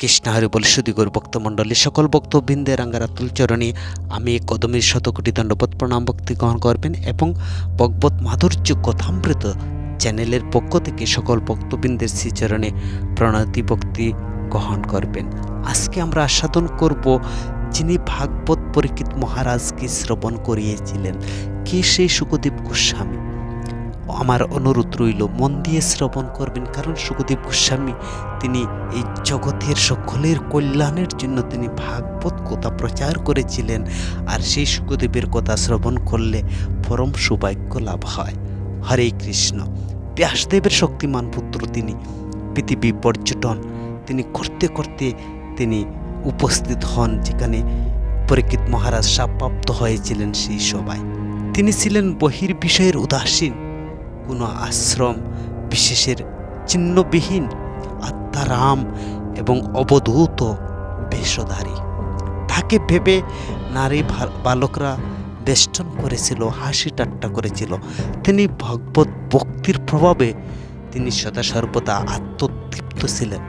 কৃষ্ণহরি বলে সুদিগর ভক্তমণ্ডলী সকল ভক্তবৃন্দের রাঙ্গারাতুল চরণে আমি কদমের শতকোটি দণ্ডবোধ প্রণাম ভক্তি গ্রহণ করবেন এবং ভগবত মাধুর্য কথামৃত চ্যানেলের পক্ষ থেকে সকল ভক্তবৃন্দের শ্রীচরণে প্রণতি ভক্তি গ্রহণ করবেন। আজকে আমরা আস্বাদন করব যিনি ভাগবত পরীক্ষিত মহারাজকে শ্রবণ করিয়েছিলেন, কে সেই সুখদেব গোস্বামী? আমার অনুরোধ রইল, মন দিয়ে শ্রবণ করবেন, কারণ সুখদেব গোস্বামী, তিনি এই জগতের সকলের কল্যাণের জন্য তিনি ভাগবত কথা প্রচার করেছিলেন। আর সেই সুখদেবের কথা শ্রবণ করলে পরম সৌভাগ্য লাভ হয়। হরে কৃষ্ণ। ব্যাসদেবের শক্তিমান পুত্র তিনি, পৃথিবী পর্যটন। তিনি করতে করতে তিনি উপস্থিত হন, যেখানে পরীক্ষিত মহারাজ সাপ্রাপ্ত হয়েছিলেন সেই সবাই তিনি ছিলেন বহির বিষয়ের উদাসীন। কোনো আশ্রম বিশেষের চিহ্নবিহীন, আত্মারাম এবং অবধূত বেশধারী। তাকে ভেবে নারী বালকরা বেষ্টন করেছিল, হাসি ঠাট্টা করেছিল। তিনি ভগবত ভক্তির প্রভাবে তিনি সদা সর্বদা আত্মতৃপ্ত ছিলেন।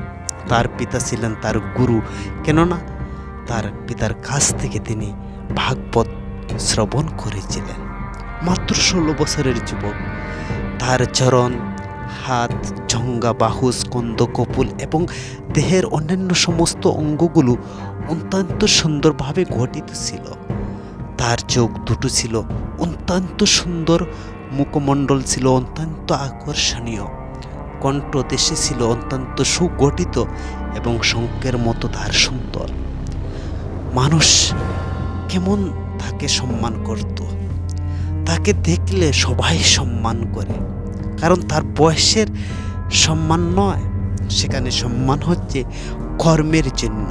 তার পিতা ছিলেন তার গুরু, কেননা তার পিতার কাছ থেকে তিনি ভাগবত শ্রবণ করেছিলেন। মাত্র ষোলো বছরের যুবক। তার চরণ, হাত, ঝঙ্গা বাহু স্কন্দ কপুল এবং দেহের অন্যান্য সমস্ত অঙ্গগুলো অত্যন্ত সুন্দরভাবে গঠিত ছিল। তার চোখ দুটো ছিল অত্যন্ত সুন্দর, মুখমণ্ডল ছিল অত্যন্ত আকর্ষণীয়। কণ্ঠ দেশে ছিল অত্যন্ত সুগঠিত এবং শঙ্কের মতো তার সুন্দর। মানুষ কেমন তাকে সম্মান করত? তাকে দেখলে সবাই সম্মান করে। কারণ তার বয়সের সম্মান নয়, সেখানে সম্মান হচ্ছে কর্মের জন্য।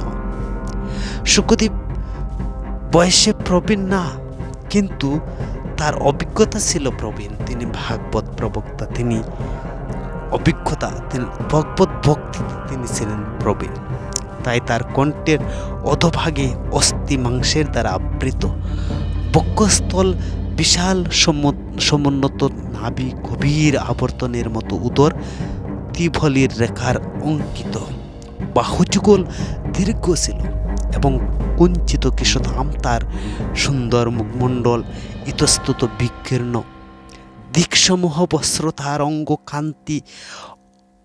সুখদেব বয়সে প্রবীণ না, কিন্তু তার অভিজ্ঞতা ছিল প্রবীণ। তিনি ভাগবত প্রবক্তা, তিনি অভিজ্ঞতা, তিনি ভগবত ভক্তিতে তিনি ছিলেন প্রবীণ। তাই তার কণ্ঠের অধভাগে অস্থি মাংসের দ্বারা আবৃত। বক্ষস্থল বিশাল সম- সমুন্নত নাভি গভীর আবর্তনের মতো উদর ত্রিভলির রেখার অঙ্কিত। বাহুযুগল দীর্ঘ ছিল এবং কুঞ্চিত কিশোধাম তার সুন্দর মুখমণ্ডল, ইতস্তত বিকীর্ণ। দিকসমূহ বস্ত্র তাহার অঙ্গ কান্তি,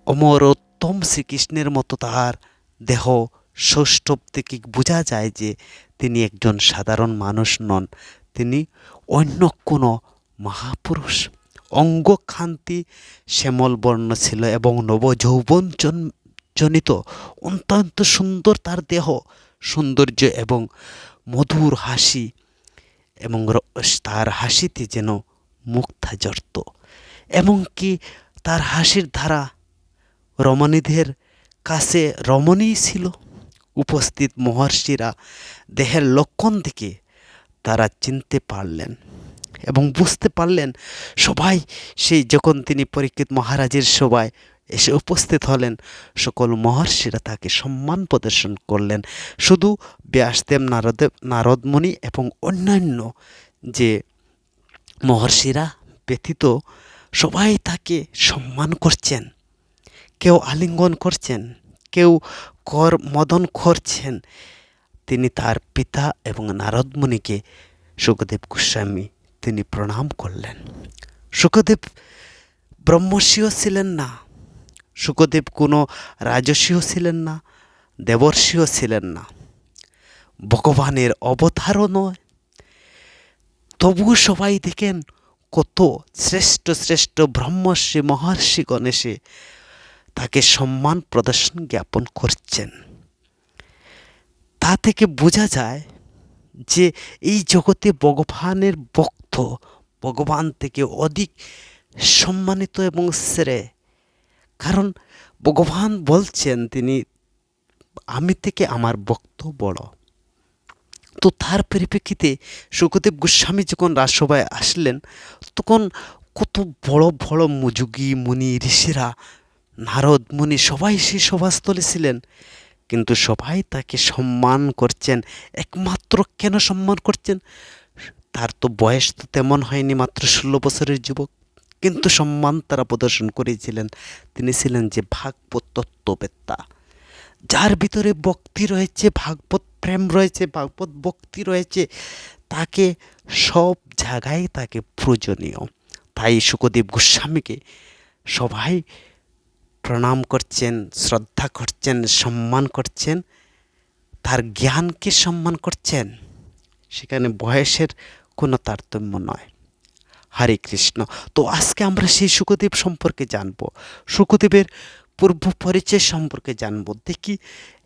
অমরোত্তম শ্রীকৃষ্ণের মতো তাহার দেহ। সৌষ্ঠব থেকে বোঝা যায় যে তিনি একজন সাধারণ মানুষ নন। তিনি অন্য কোনো মহাপুরুষ। অঙ্গ খান্তি শ্যামল বর্ণ ছিল এবং নবযৌবন জন- জনিত অত্যন্ত সুন্দর তার দেহ, সৌন্দর্য এবং মধুর হাসি এবং তার হাসিতে যেন মুক্তা জড়ত এমনকি তার হাসির ধারা রমণীদের কাছে রমণী ছিল। উপস্থিত মহর্ষিরা দেহের লক্ষণ থেকে তারা চিনতে পারলেন এবং বুঝতে পারলেন সবাই সেই যখন তিনি পরীক্ষিত মহারাজের সবাই এসে উপস্থিত হলেন, সকল মহর্ষিরা তাকে সম্মান প্রদর্শন করলেন। শুধু ব্যাসদেব, নারদেব, নারদমণি এবং অন্যান্য যে মহর্ষিরা ব্যতীত সবাই তাকে সম্মান করছেন, কেউ আলিঙ্গন করছেন, কেউ কর মদন করছেন তিনি তার পিতা এবং নারদমণিকে সুখদেব গোস্বামী তিনি প্রণাম করলেন। সুখদেব ব্রহ্মর্ষিও ছিলেন না। সুখদেব কোনো রাজস্বীও ছিলেন না, দেবর্ষিও ছিলেন না। ভগবানের অবতারও নয়। তবুও সবাই দেখেন কত শ্রেষ্ঠ শ্রেষ্ঠ ব্রহ্মর্ষি মহর্ষি গণেশে তাকে সম্মান প্রদর্শন জ্ঞাপন করছেন। তা থেকে বোঝা যায় যে এই জগতে ভগবানের ভক্ত ভগবান থেকে অধিক সম্মানিত এবং শ্রেয়। কারণ ভগবান বলছেন তিনি, আমি থেকে আমার ভক্ত বড়। তো তার পরিপ্রেক্ষিতে সুখদেব গোস্বামী যখন রাজসভায় আসলেন, তখন কত বড় বড় মুজুগি, মুনি, ঋষিরা, নারদ, মুনি সবাই সেই সভাস্থলে ছিলেন। কিন্তু সবাই তাকে সম্মান করছেন। একমাত্র কেন সম্মান করছেন? তার তো বয়স তো তেমন হয়নি, মাত্র ষোলো বছরের যুবক। কিন্তু সম্মান তারা প্রদর্শন করেছিলেন। তিনি ছিলেন যে ভাগবত তত্ত্ববেত্তা। যার ভিতরে ভক্তি রয়েছে, ভাগবত প্রেম রয়েছে, ভাগবত ভক্তি রয়েছে, তাকে সব জায়গায় তাকে প্রয়োজনীয় তাই সুখদেব গোস্বামীকে সবাই প্রণাম করছেন, শ্রদ্ধা করছেন, সম্মান করছেন। তার জ্ঞানকে সম্মান করছেন? সেখানে বয়সের কোনো তারতম্য নয়। হরে কৃষ্ণ। তো আজকে আমরা সেই সুখদেব সম্পর্কে জানব। সুখদেবের পূর্ব পরিচয় সম্পর্কে জানব। দেখি,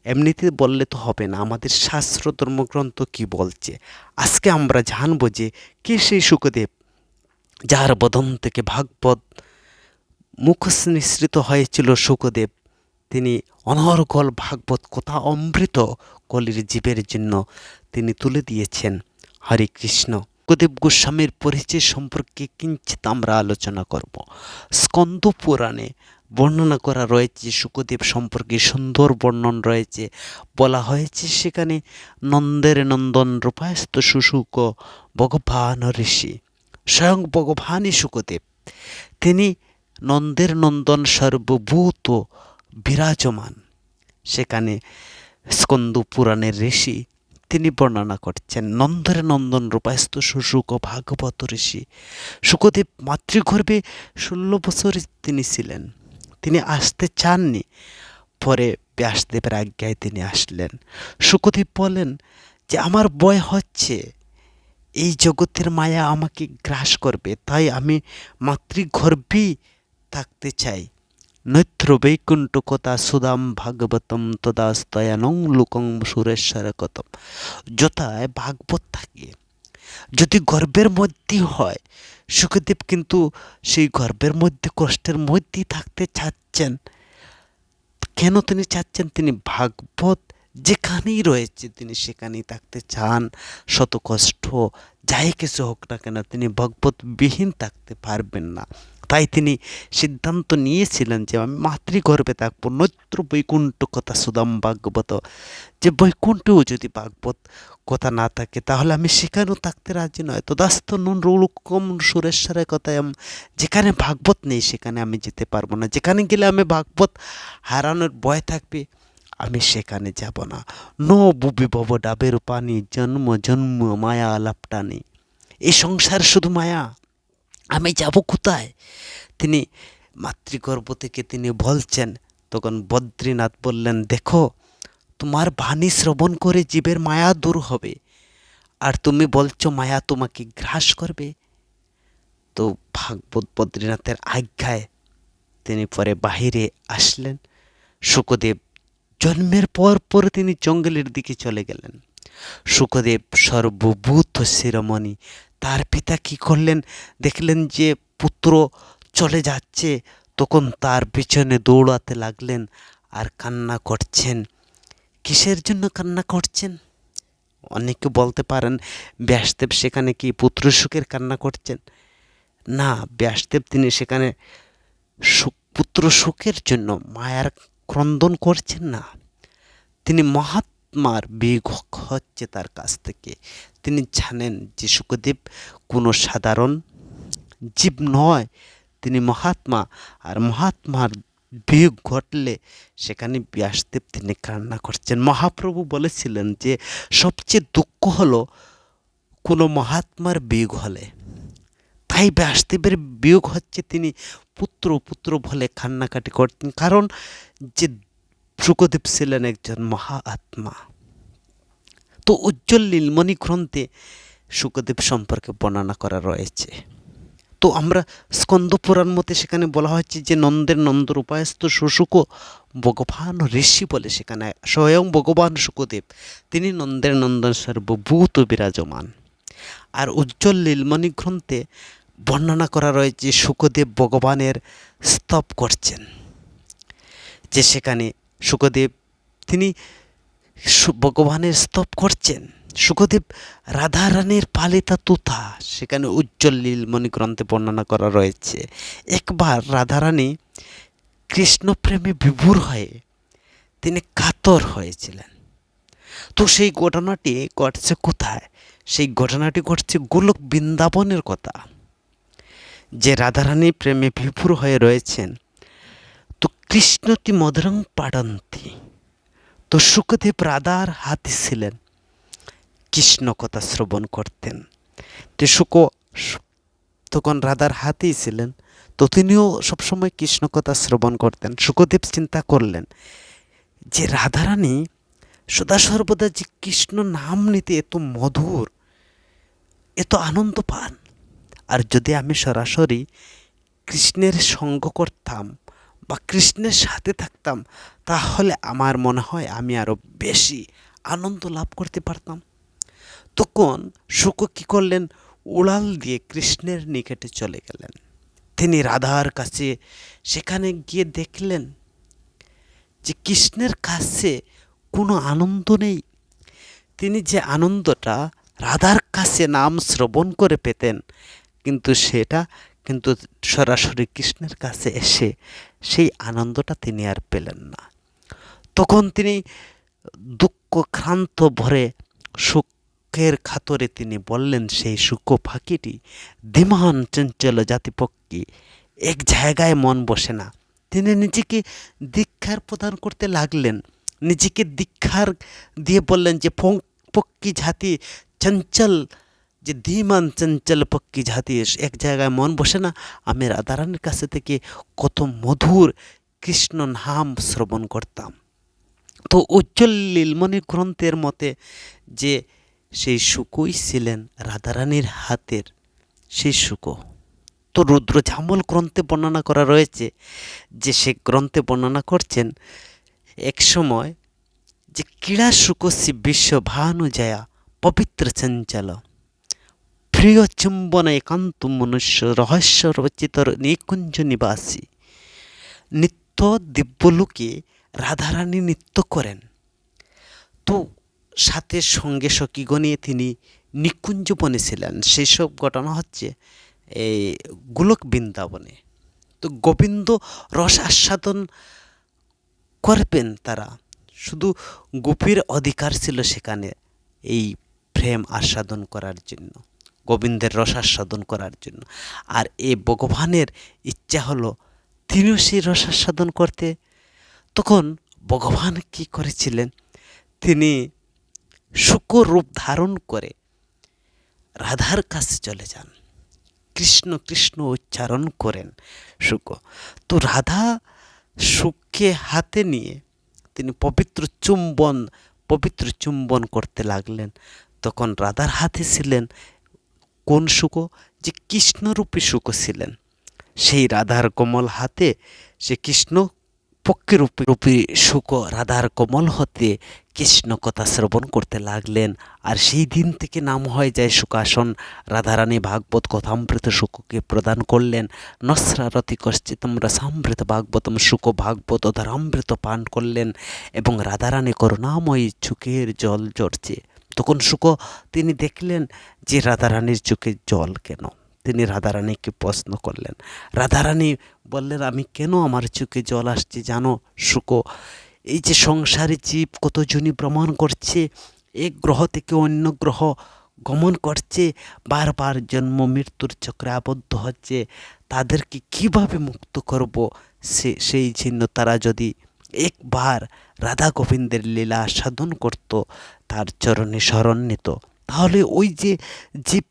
এমনিতে বললে তো হবে না, আমাদের শাস্ত্র ধর্মগ্রন্থ কি বলছে? আজকে আমরা জানব যে কে সেই সুখদেব, যার বদন থেকে ভাগবত মুখোশ নিঃসৃত হয়েছিল সুখদেব তিনি অনর্গল ভাগবত কথা অমৃত কলির জীবের জন্য তিনি তুলে দিয়েছেন। হরে কৃষ্ণ সুখদেব গোস্বামীর পরিচয় সম্পর্কে কিঞ্চিত আমরা আলোচনা করব। স্কন্দ পুরাণে বর্ণনা করা রয়েছে সুখদেব সম্পর্কে সুন্দর বর্ণন রয়েছে। বলা হয়েছে সেখানে নন্দের নন্দন রূপায়স্ত শুশুক ভগবান ঋষি, স্বয়ং ভগবানই সুখদেব তিনি নন্দের নন্দন সর্বভূত বিরাজমান। সেখানে স্কন্দ পুরাণের ঋষি, তিনি বর্ণনা করছেন, নন্দরে নন্দন রূপায়স্ত শুশুক ভাগবত ঋষি। সুখদেব মাতৃগর্ভে ষোলো বছর তিনি ছিলেন। তিনি আসতে চাননি, পরে ব্যাসদেবের আজ্ঞায় তিনি আসলেন। সুখদেব বলেন যে, আমার বয় হচ্ছে, এই জগতের মায়া আমাকে গ্রাস করবে, তাই আমি মাতৃগর্ভেই থাকতে চাই। নৈত্র বৈকুণ্ঠ কথা সুদাম ভাগবতম তদা স্তয়ানং লোকং সুরেশ্বর কথম যথায় ভাগবত থাকে। যদি গর্বের মধ্যেই হয়, সুখদেব কিন্তু সেই গর্বের মধ্যে, কষ্টের মধ্যেই থাকতে চাচ্ছেন। কেন তিনি চাচ্ছেন? তিনি ভাগবত যেখানেই রয়েছে, তিনি সেখানেই থাকতে চান। শত কষ্ট, যাই কিছু হোক না কেন, তিনি ভগবতবিহীন থাকতে পারবেন না। তাই তিনি সিদ্ধান্ত নিয়েছিলেন যে আমি মাতৃগর্ভে থাকব, নৈত্র বৈকুণ্ঠ কথা সুদাম ভাগবত। যে বৈকুণ্ঠেও যদি ভাগবত কথা না থাকে, তাহলে আমি সেখানেও থাকতে রাজি নয়। তদাস্ত নুন রৌলকম সুরেশ্বরের কথায় যেখানে ভাগবত নেই, সেখানে আমি যেতে পারব না। যেখানে গেলে আমি ভাগবত হারানোর ভয় থাকবে, আমি সেখানে যাব না। নো বুবি বব ডাবের পানি, জন্ম জন্ম মায়া আলাপটানি এই সংসার শুধু মায়া। আমি যাব কোথায়? তিনি মাতৃগর্ভ থেকে তিনি বলছেন, তখন বদ্রীনাথ বললেন, দেখো, তোমার বাণী শ্রবণ করে জীবের মায়া দূর হবে। আর তুমি বলছো, মায়া তোমাকে গ্রাস করবে? তো ভাগবত বদ্রীনাথের আজ্ঞায় তিনি পরে বাহিরে আসলেন। সুখদেব জন্মের পর পর তিনি জঙ্গলের দিকে চলে গেলেন। সুখদেব সর্বভূত শিরোমণি তার পিতা কি করলেন? দেখলেন যে পুত্র চলে যাচ্ছে। তখন তার পিছনে দৌড়াতে লাগলেন আর কান্না করছেন। কিসের জন্য কান্না করছেন? অনেকে বলতে পারেন, ব্যাসদেব সেখানে কি পুত্র সুখের কান্না করছেন? না, ব্যাসদেব তিনি সেখানে সুখ পুত্র সুখের জন্য মায়ার ক্রন্দন করছেন না। তিনি মহাত্মার বিয়োগ হচ্ছে তার কাছ থেকে। তিনি জানেন যে সুখদেব কোনো সাধারণ জীব নয়। তিনি মহাত্মা, আর মহাত্মার বিয়োগ ঘটলে সেখানে ব্যাসদেব তিনি কান্না করছেন। মহাপ্রভু বলেছিলেন যে, সবচেয়ে দুঃখ হলো কোনো মহাত্মার বিয়োগ হলে। তাই ব্যাসদেবের বিয়োগ হচ্ছে তিনি পুত্র পুত্র বলে কান্নাকাটি করতেন কারণ যে সুখদেব ছিলেন একজন মহা আত্মা। তো উজ্জ্বল নীলমণি গ্রন্থে সুখদেব সম্পর্কে বর্ণনা করা রয়েছে। তো আমরা স্কন্দ পুরাণ মতে সেখানে বলা হচ্ছে যে নন্দের নন্দ উপায়স্ত শুশুক ভগবান ঋষি বলে সেখানে স্বয়ং ভগবান সুখদেব তিনি নন্দের নন্দন সর্বভূত বিরাজমান। আর উজ্জ্বল লীলমণি গ্রন্থে বর্ণনা করা রয়েছে সুখদেব ভগবানের স্তব করছেন। যে সেখানে সুখদেব, তিনি ভগবানের স্তব করছেন। সুখদেব রাধারানীর পালিতা তুথা সেখানে উজ্জ্বল লীলমণি গ্রন্থে বর্ণনা করা রয়েছে। একবার রাধারানী কৃষ্ণপ্রেমে বিভোর হয়ে তিনি কাতর হয়েছিলেন। তো সেই ঘটনাটি ঘটছে কোথায়? সেই ঘটনাটি ঘটছে গোলক বৃন্দাবনের কথা। যে রাধারানী প্রেমে বিভোর হয়ে রয়েছেন কৃষ্ণটি মধুরং পাড়ন্তি। তো সুখদেব রাধার হাতে ছিলেন। কৃষ্ণ কথা শ্রবণ করতেন। তো সুখ তখন রাধার হাতেই ছিলেন। তো তিনিও সবসময় কৃষ্ণ কথা শ্রবণ করতেন। সুখদেব চিন্তা করলেন, যে রাধারানী, সদা সর্বদা যে কৃষ্ণ নাম নিতে এত মধুর, এত আনন্দ পান। আর যদি আমি সরাসরি কৃষ্ণের সঙ্গ করতাম বা কৃষ্ণের সাথে থাকতাম, তাহলে আমার মনে হয় আমি আরও বেশি আনন্দ লাভ করতে পারতাম। তখন শুক কী করলেন? উড়াল দিয়ে কৃষ্ণের নিকটে চলে গেলেন। তিনি রাধার কাছে সেখানে গিয়ে দেখলেন যে কৃষ্ণের কাছে কোনো আনন্দ নেই। তিনি যে আনন্দটা রাধার কাছে নাম শ্রবণ করে পেতেন, কিন্তু সেটা কিন্তু সরাসরি কৃষ্ণের কাছে এসে সেই আনন্দটা তিনি আর পেলেন না। তখন তিনি দুঃখক্রান্ত ভরে সুখের খাতরে তিনি বললেন, সেই সুখ ফাঁকিটি ধীমান চঞ্চল জাতিপক্ষী এক জায়গায় মন বসে না। তিনি নিজেকে দীক্ষার প্রদান করতে লাগলেন। নিজেকে দীক্ষার দিয়ে বললেন যে পক্ষী জাতি চঞ্চল যে ধীমান চঞ্চল পক্ষী জাতি এক জায়গায় মন বসে না। আমি রাধারানীর কাছে থেকে কত মধুর কৃষ্ণ নাম শ্রবণ করতাম। তো উজ্জ্বল লীলমণি গ্রন্থের মতে যে সেই সুকই ছিলেন রাধারানীর হাতের সেই সুক তো রুদ্র ঝামল গ্রন্থে বর্ণনা করা রয়েছে যে সে গ্রন্থে বর্ণনা করছেন, এক সময় যে ক্রীড়া সুকসি বিশ্ব ভানুজয়া পবিত্র চঞ্চল প্রিয় চুম্বন একান্ত মনুষ্য, রহস্য রচিত নিকুঞ্জ নিবাসী। নিত্য দিব্যলোকে রাধারানী নৃত্য করেন। তো সাথে সঙ্গে সখীগণে তিনি নিকুঞ্জবনে ছিলেন। সেসব ঘটনা হচ্ছে এই গোলক বৃন্দাবনে। তো গোবিন্দ রস আস্বাদন করবেন তারা। শুধু গোপীর অধিকার ছিল সেখানে এই প্রেম আস্বাদন করার জন্য। গোবিন্দের রস আস্বাদন করার জন্য। আর এই ভগবানের ইচ্ছা হলো তিনিও সেই রস আস্বাদন করতে। তখন ভগবান কি করেছিলেন? তিনি শুকর রূপ ধারণ করে রাধার কাছে চলে যান। কৃষ্ণ কৃষ্ণ উচ্চারণ করেন শুক তো রাধা সুখকে হাতে নিয়ে তিনি পবিত্র চুম্বন পবিত্র চুম্বন করতে লাগলেন। তখন রাধার হাতে ছিলেন কোন শুক যে কৃষ্ণরূপী শুক ছিলেন। সেই রাধার কোমল হাতে সে কৃষ্ণ পক্ষেরূপী রূপী শুক রাধার কোমল হতে কৃষ্ণ কথা শ্রবণ করতে লাগলেন। আর সেই দিন থেকে নাম হয়ে যায় সুকাসন রাধারানী ভাগবত কথামৃত শুককে প্রদান করলেন। নস্রারতি কশ্চিতম রসামৃত ভাগবতম শুক ভাগবত ধরামৃত পান করলেন এবং রাধারানী করুণাময়ী চুকের জল জড়ছে তখন শুক, তিনি দেখলেন যে রাধারানীর চোখে জল কেন? তিনি রাধারানীকে প্রশ্ন করলেন, রাধারানী বললেন, আমি কেন আমার চোখে জল আসছে জানো শুকো? এই যে সংসারে জীব কতজনই ভ্রমণ করছে, এক গ্রহ থেকে অন্য গ্রহ গমন করছে, বারবার জন্ম, মৃত্যুর চক্রে আবদ্ধ হচ্ছে, তাদেরকে কীভাবে মুক্ত করব? সে, সেই জন্য তারা যদি একবার রাধা গোবিন্দের লীলা সাধন করত, তার চরণে স্মরণ নিত। তাহলে ওই যে জীব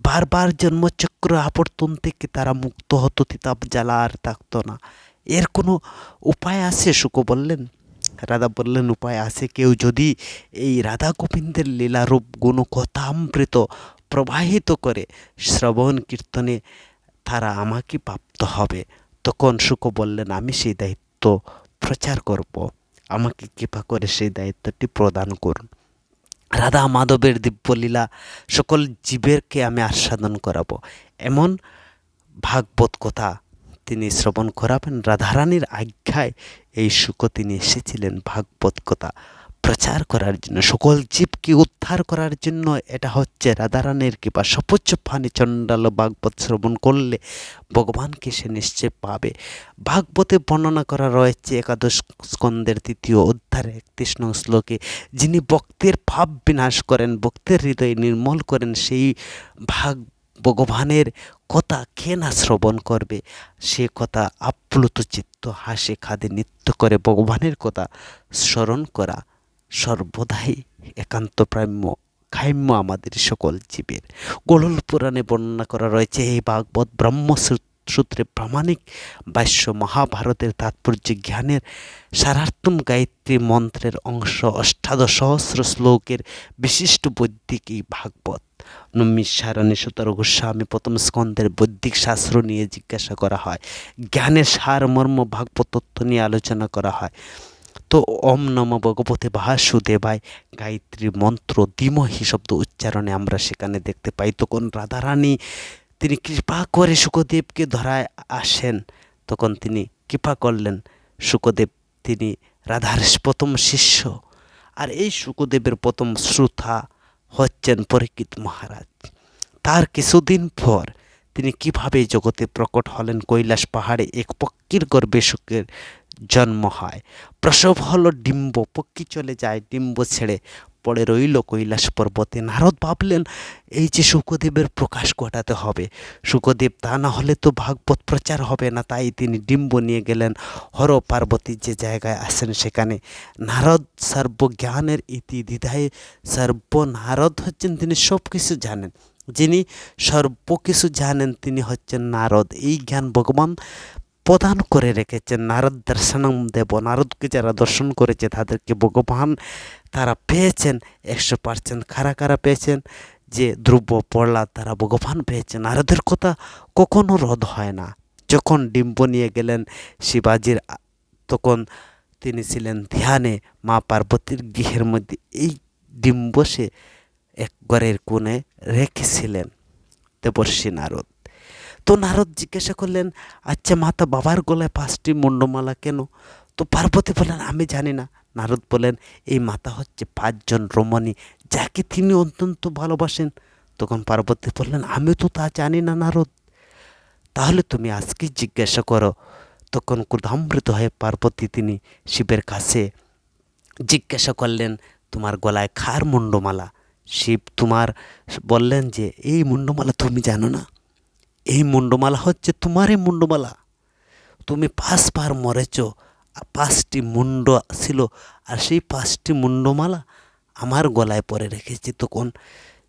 বারবার জন্মচক্র আবর্তন থেকে তারা মুক্ত হতো, তিতাব জ্বালা আর থাকতো না। এর কোনো উপায় আছে শুকো বললেন? রাধা বললেন, উপায় আছে কেউ যদি এই রাধা গোবিন্দের লীলারূপ গুণ কথামৃত প্রবাহিত করে শ্রবণ কীর্তনে তারা আমাকে প্রাপ্ত হবে, তখন শুকো বললেন, আমি সেই দায়িত্ব প্রচার করব। আমাকে কৃপা করে সেই দায়িত্বটি প্রদান করুন। রাধা মাধবের দিব্যলীলা সকল জীবেরকে আমি আস্বাদন করাবো। এমন ভাগবত কথা তিনি শ্রবণ করাবেন। রাধারানীর আজ্ঞায় এই সুখ তিনি এসেছিলেন ভাগবত কথা। প্রচার করার জন্য, সকল জীবকে উদ্ধার করার জন্য এটা হচ্ছে রাধারানীর কৃপা। সপোচ্চ ফানি চণ্ডাল ভাগবত শ্রবণ করলে ভগবানকে সে নিশ্চয় পাবে। ভাগবতে বর্ণনা করা রয়েছে একাদশ স্কন্দের তৃতীয় অধ্যায় একত্রিশ নং শ্লোকে, যিনি ভক্তের ভাব বিনাশ করেন, ভক্তের হৃদয় নির্মল করেন, সেই ভাগ ভগবানের কথা কে না শ্রবণ করবে? সে কথা আপ্লুত চিত্ত হাসে, খাদে নৃত্য করে ভগবানের কথা স্মরণ করা। সর্বদাই একান্ত প্রাম্য কাম্য আমাদের সকল জীবের। গোলল পুরাণে বর্ণনা করা রয়েছে, এই ভাগবত ব্রহ্মসূত্রে প্রামাণিক বাস্য মহাভারতের তাৎপর্য জ্ঞানের সারার্থম গায়ত্রী মন্ত্রের অংশ অষ্টাদশ সহস্র শ্লোকের বিশিষ্ট বৈদিক এই ভাগবত। নমিসারণী সুতর গোস্বামী প্রথম স্কন্ধের বৈদিক শাস্ত্র নিয়ে জিজ্ঞাসা করা হয়। জ্ঞানের সারমর্ম ভাগবত তত্ত্ব নিয়ে আলোচনা করা হয়। তো ওম নম ভগবতে বাসুদেবায় গায়ত্রী মন্ত্র দিমহি শব্দ উচ্চারণে আমরা সেখানে দেখতে পাই। তখন রাধারানী তিনি কৃপা করে সুখদেবকে ধরায় আসেন। তখন তিনি কৃপা করলেন সুখদেব। তিনি রাধার প্রথম শিষ্য। আর এই সুখদেবের প্রথম শ্রোতা হচ্ছেন পরীক্ষিত মহারাজ। তার কিছুদিন পর তিনি কীভাবে জগতে প্রকট হলেন? কৈলাস পাহাড়ে এক পক্ষীর গর্ভে সুখের জন্ম হয়। প্রসব হলো ডিম্ব পক্ষী চলে যায় ডিম্ব ছেড়ে। পড়ে রইল কৈলাস পর্বতে। নারদ ভাবলেন, এই যে সুখদেবের প্রকাশ ঘটাতে হবে। শুকদেব তা না হলে তো ভাগবত প্রচার হবে না। তাই তিনি ডিম্ব নিয়ে গেলেন হর পার্বতীর যে জায়গায় আসেন সেখানে। নারদ সর্বজ্ঞানের ইতি দ্বিধায় সর্ব নারদ হচ্ছেন, তিনি সব কিছু জানেন। যিনি সর্ব কিছু জানেন তিনি হচ্ছেন নারদ। এই জ্ঞান ভগবান প্রদান করে রেখেছেন। নারদ দর্শনম দেব। নারদকে যারা দর্শন করেছে, তাদেরকে ভগবান তারা পেয়েছেন, একশো পার্সেন্ট খারা খারা পেয়েছেন? যে ধ্রুব পড়লা তারা ভগবান পেয়েছেন। নারদের কথা কখনো রদ হয় না। যখন ডিম্ব নিয়ে গেলেন শিবাজির, তখন তিনি ছিলেন ধ্যানে মা পার্বতীর গৃহের মধ্যে। এই ডিম্ব সে এক ঘরের কোণে রেখেছিলেন দেবর্ষী নারদ। তো নারদ জিজ্ঞাসা করলেন আচ্ছা মাতা, বাবার গলায় পাঁচটি মুন্ডমালা কেন? তো পার্বতী বললেন, আমি জানি না। নারদ বলেন এই মাতা হচ্ছে পাঁচজন রমণী, যাকে তিনি অত্যন্ত ভালোবাসেন। তখন পার্বতী বললেন আমি তো তা জানি না নারদ। তাহলে তুমি আজকে জিজ্ঞাসা করো। তখন ক্রোধামৃত হয়ে পার্বতী তিনি শিবের কাছে জিজ্ঞাসা করলেন, তোমার গলায় খার মুন্ডমালা? শিব তোমার বললেন যে, এই মুন্ডমালা তুমি জানো না। এই মুন্ডমালা হচ্ছে তোমারই মুন্ডমালা। তুমি পাঁচবার মরেছ, আর পাঁচটি মুন্ড ছিল, আর সেই পাঁচটি মুন্ডমালা আমার গলায় পরে রেখেছি। তখন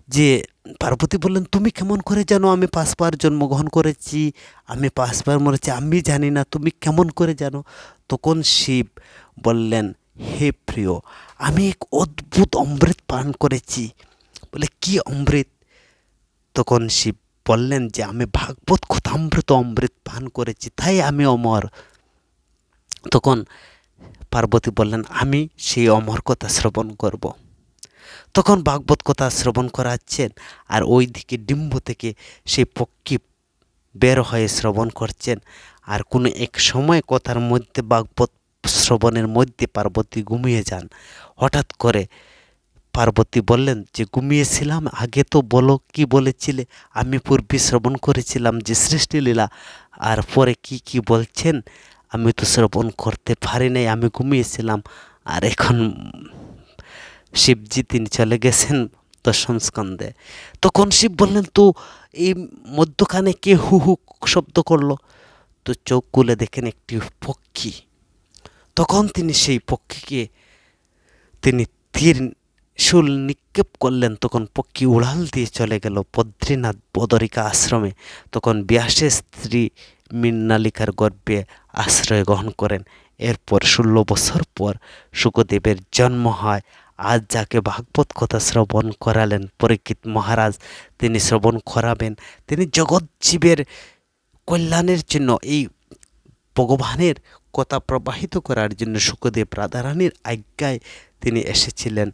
যে পার্বতী বললেন, তুমি কেমন করে জানো আমি পাঁচবার জন্মগ্রহণ করেছি? আমি পাঁচবার মরেছি, আমি জানি না, তুমি কেমন করে জানো? তখন শিব বললেন হে প্রিয়, আমি এক অদ্ভুত অমৃত পান করেছি। বলে, কি অমৃত? তখন শিব বললেন যে, আমি ভাগবত কথামৃত অমৃত পান করেছি, তাই আমি অমর। তখন পার্বতী বললেন, আমি সেই অমর কথা শ্রবণ করব। তখন ভাগবত কথা শ্রবণ করাচ্ছেন আর ওই দিকে ডিম্ব থেকে সেই পক্ষী বের হয়ে শ্রবণ করছেন। আর কোনো এক সময় কথার মধ্যে ভাগবত শ্রবণের মধ্যে পার্বতী ঘুমিয়ে যান। হঠাৎ করে পার্বতী বললেন, যে ঘুমিয়েছিলাম, আগে তো বলো কি বলেছিলে? আমি পূর্বে শ্রবণ করেছিলাম যে সৃষ্টিলীলা আর পরে কি কি বলছেন? আমি তো শ্রবণ করতে পারি নাই, আমি ঘুমিয়েছিলাম। আর এখন শিবজি তিনি চলে গেছেন দশম স্কন্ধে। তখন শিব বললেন, তো এই মধ্যখানে কে হু হু শব্দ করল? তো চোখ খুলে দেখেন একটি পক্ষী। তখন তিনি সেই পক্ষীকে তিনি তীর শুল নিক্ষেপ করলেন। তখন পক্ষী উড়াল দিয়ে চলে গেল বদ্রীনাথ বদরিকা আশ্রমে। তখন ব্যাসের স্ত্রী মৃণালিকার গর্ভে আশ্রয় গ্রহণ করেন। এরপর ষোলো বছর পর সুখদেবের জন্ম হয়। আজ যাকে ভাগবত কথা শ্রবণ করালেন পরীক্ষিত মহারাজ, তিনি শ্রবণ করাবেন। তিনি জগৎ জীবের কল্যাণের জন্য এই ভগবানের কথা প্রবাহিত করার জন্য সুখদেব রাধারানীর আজ্ঞায় তিনি এসেছিলেন।